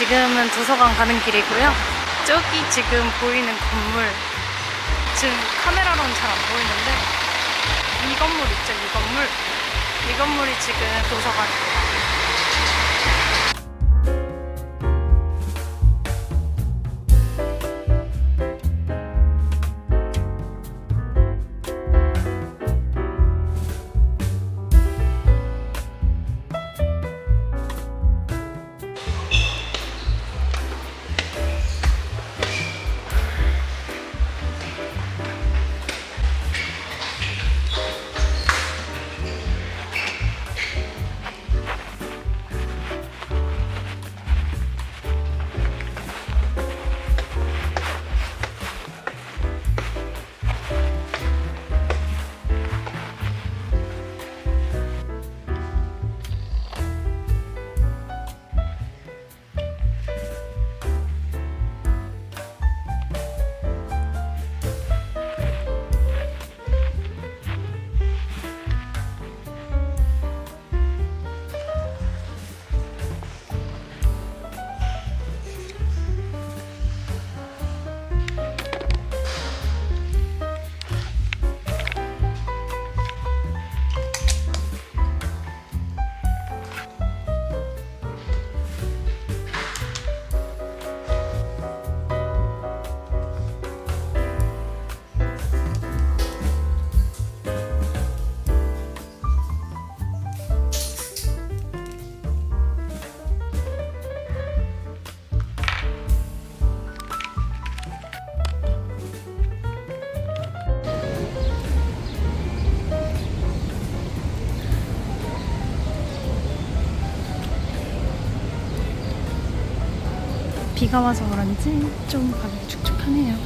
지금은 도서관 가는 길이고요. 저기 지금 보이는 건물, 지금 카메라로는 잘 안 보이는데 이 건물 있죠, 이 건물. 이 건물이 지금 도서관입니다. 비가 와서 그런지 좀 가격이 축축하네요.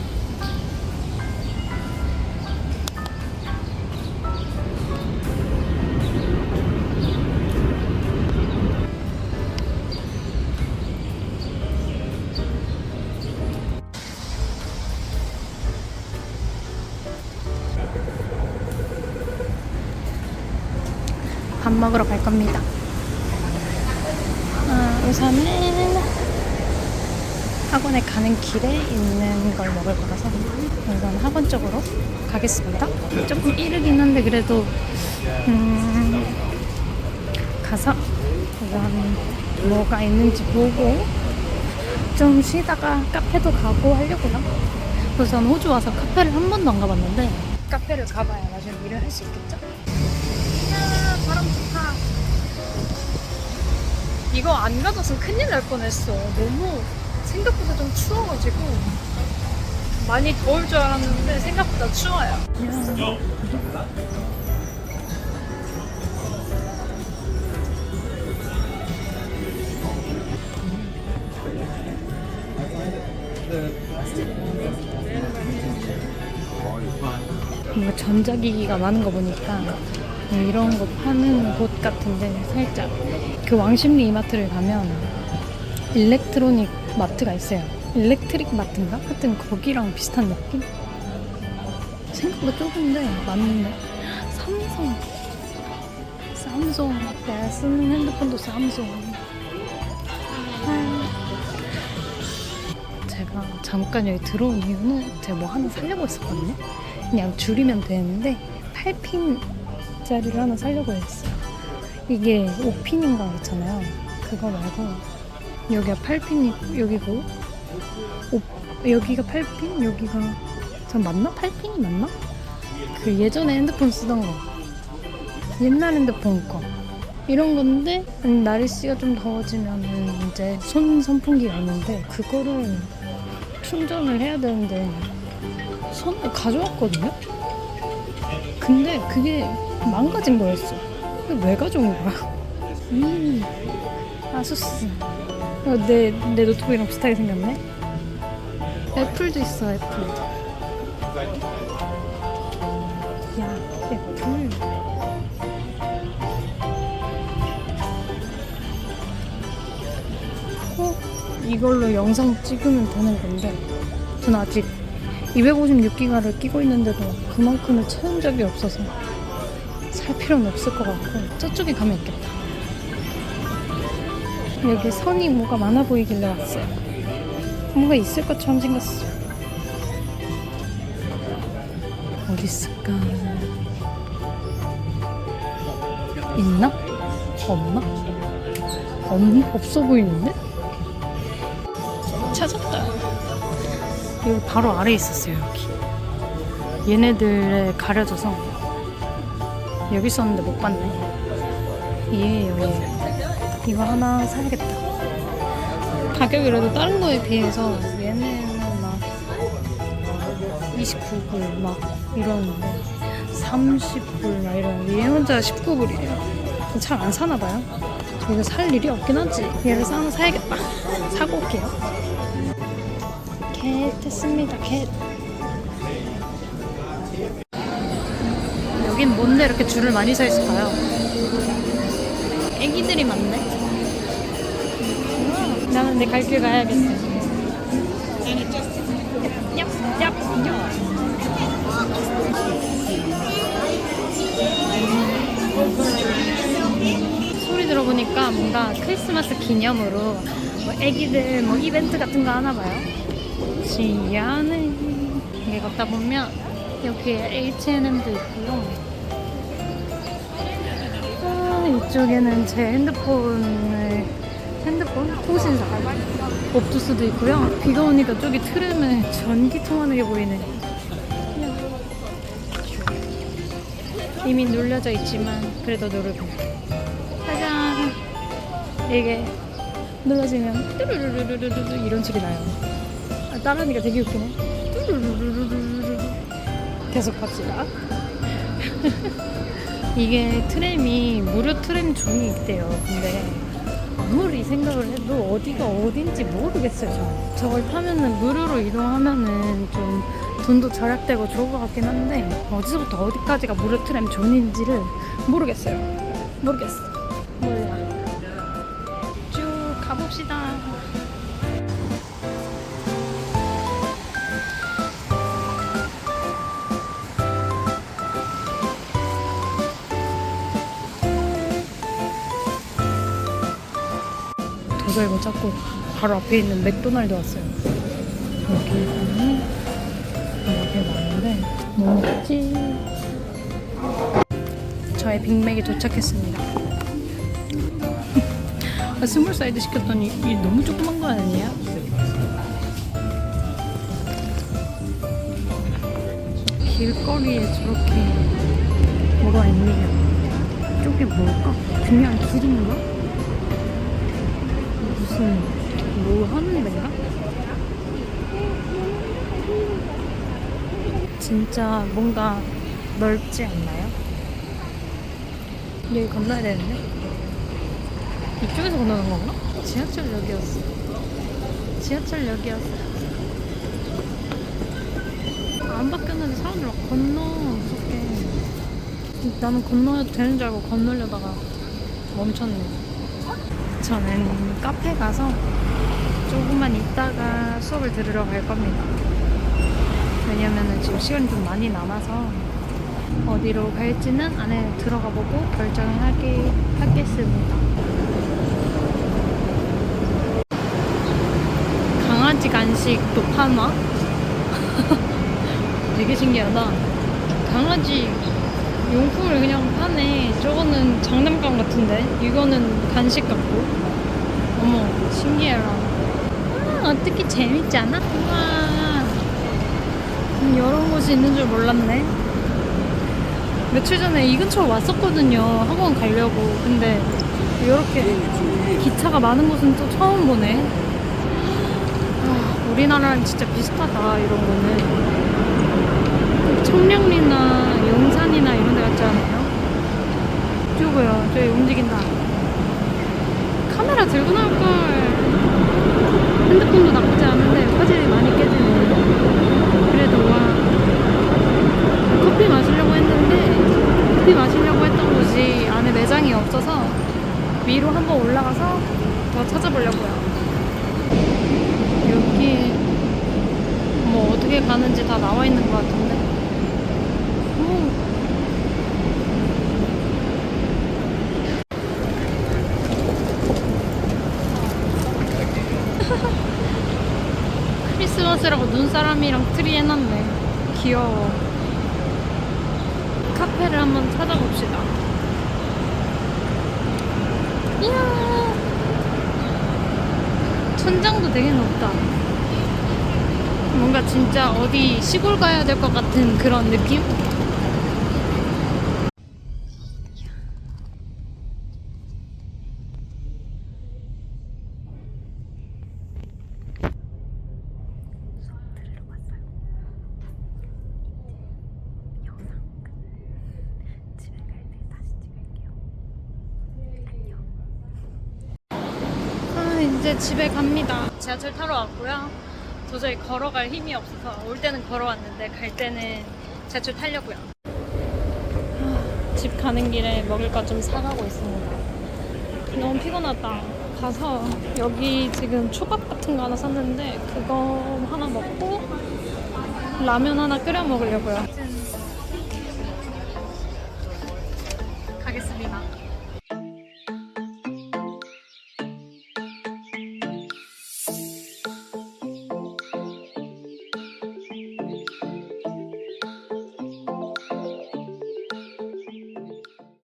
밥 먹으러 갈 겁니다. 아, 우선은 학원에 가는 길에 있는 걸 먹을 거라서 우선 학원 쪽으로 가겠습니다. 조금 이르긴 한데 그래도 음, 가서 우선 뭐가 있는지 보고 좀 쉬다가 카페도 가고 하려고요. 그래서 저는 호주 와서 카페를 한 번도 안 가봤는데 카페를 가봐야 나중에 일을 할 수 있겠죠? 이야 바람 좋다. 이거 안 가졌으면 큰일 날 뻔했어. 너무 생각보다 좀 추워가지고 많이 더울 줄 알았는데 생각보다 추워요. 뭔가 전자기기가 많은 거 보니까 이런 거 파는 곳 같은데 살짝 그 왕십리 이마트를 가면 일렉트로닉 마트가 있어요. 일렉트릭 마트인가? 하여튼 거기랑 비슷한 느낌? 생각보다 좁은데 맞네. 삼성. 삼성. 내가 쓰는 핸드폰도 삼성. 아. 제가 잠깐 여기 들어온 이유는 제가 뭐 하나 살려고 했었거든요. 그냥 줄이면 되는데 8핀짜리를 하나 살려고 했어요. 이게 5핀인가 그렇잖아요. 그거 말고 여기가 8핀이 여기고 오, 여기가 8핀 여기가 전 맞나? 8핀이 맞나? 그 예전에 핸드폰 쓰던 거 옛날 핸드폰 거 이런 건데 음, 날씨가 좀 더워지면은 이제 손 선풍기가 있는데 그거를 충전을 해야 되는데 손을 가져왔거든요. 근데 그게 망가진 거였어. 왜 가져온 거야? 음, 아수스. 어, 내, 내 노트북이랑 비슷하게 생겼네. 애플도 있어, 애플. 야, 애플. 어? 이걸로 영상 찍으면 되는 건데, 전 아직 256기가를 끼고 있는데도 그만큼을 채운 적이 없어서 살 필요는 없을 것 같고, 저쪽에 가면 있겠다. 여기 선이 뭐가 많아 보이길래 왔어요. 뭔가 있을 것처럼 생겼어. 어디 있을까? 있나? 없나? 없, 없어 보이는데? 찾았다. 여기 바로 아래에 있었어요, 여기. 얘네들에 가려져서 여기 있었는데 못 봤네. 얘예요, 얘. 이거 하나 사야겠다. 가격이라도 다른 거에 비해서 얘네는 막 29불 막 이러는데 30불 막 이러는데 얘 혼자 19불이래요. 잘 안 사나 봐요. 저 이거 살 일이 없긴 하지. 얘를 하나 사야겠다. 사고 올게요. 캣 했습니다. 캣. 여긴 뭔데 이렇게 줄을 많이 서 있을까요? 애기들이 많네. 나는 내 갈 길 가야겠어. 소리 들어보니까 뭔가 크리스마스 기념으로 뭐 애기들 뭐 이벤트 같은 거 하나 봐요. 신기하네. 이게 걷다 보면 여기에 H&M도 있고요. 아, 이쪽에는 제 핸드폰을 핸드폰 통신사 옵투스도 있고요. 비가 오니까 저기 트램에 전기 통 하는 게 보이네. 이미 눌려져 있지만 그래도 누르고. 짜잔. 이게 눌러지면 뚜루루루루루 이런 소리 나요. 아, 따라하니까 되게 웃기네. 뚜루루루루루 계속 갑시다. 이게 트램이 무료 트램 존이 있대요. 근데 아무리 생각을 해도 어디가 어딘지 모르겠어요. 저. 저걸 타면은 무료로 이동하면은 좀 돈도 절약되고 좋을 것 같긴 한데 어디서부터 어디까지가 무료 트램 존인지를 모르겠어요. 모르겠어. 몰라. 쭉 가봅시다. 못 찾고 바로 앞에 있는 맥도날드 왔어요. 여기는 이렇게 많은데 뭐 먹지? 저의 빅맥이 도착했습니다. 아, 스몰 사이드 시켰더니 이 너무 조그만 거 아니야? 길거리에 저렇게 뭐가 있네요. 저게 뭘까? 그냥 길인가? 무슨 뭐 하는 데인가? 진짜 뭔가 넓지 않나요? 여기 건너야 되는데? 이쪽에서 건너는 건가? 지하철역이었어. 지하철역이었어. 안 바뀌었는데 사람들 막 건너 무섭게. 나는 건너야 되는 줄 알고 건너려다가 멈췄네. 저는 카페 가서 조금만 있다가 수업을 들으러 갈 겁니다. 왜냐면은 지금 시간이 좀 많이 남아서 어디로 갈지는 안에 들어가 보고 결정을 하게 하겠습니다. 강아지 간식 도 파나? 되게 신기하다. 강아지 용품을 그냥 파네. 저거는 장난감 같은데 이거는 간식 같고. 어머 신기해라. 아, 어떻게 재밌잖아? 우와. 음, 이런 곳이 있는 줄 몰랐네. 며칠 전에 이 근처로 왔었거든요. 학원 가려고. 근데 이렇게 기차가 많은 곳은 또 처음 보네. 아, 우리나라랑 진짜 비슷하다 이런 거는. 청량리나 용산이나 이런 데 같지 않아요? 저거요. 저기 움직인다. 카메라 들고 나올 걸. 핸드폰도 나쁘지 않은데 화질이 많이 깨지네. 그래도 와. 커피 마시려고 했는데 커피 마시려고 했던 곳이 안에 매장이 없어서 위로 한번 올라가서 더 찾아보려고요. 여기 뭐 어떻게 가는지 다 나와 있는 것 같은데. 오. 크리스마스라고 눈사람이랑 트리 해놨네. 귀여워. 카페를 한번 찾아봅시다. 이야. 천장도 되게 높다. 뭔가 진짜 어디 시골 가야 될 것 같은 그런 느낌? 아, 이제 집에 갑니다. 지하철 타러 왔고요. 도저히 걸어갈 힘이 없어서 올 때는 걸어왔는데 갈 때는 지하철 타려고요. 아, 집 가는 길에 먹을 거좀 사가고 있습니다. 너무 피곤하다. 가서 여기 지금 초밥 같은 거 하나 샀는데 그거 하나 먹고 라면 하나 끓여 먹으려고요.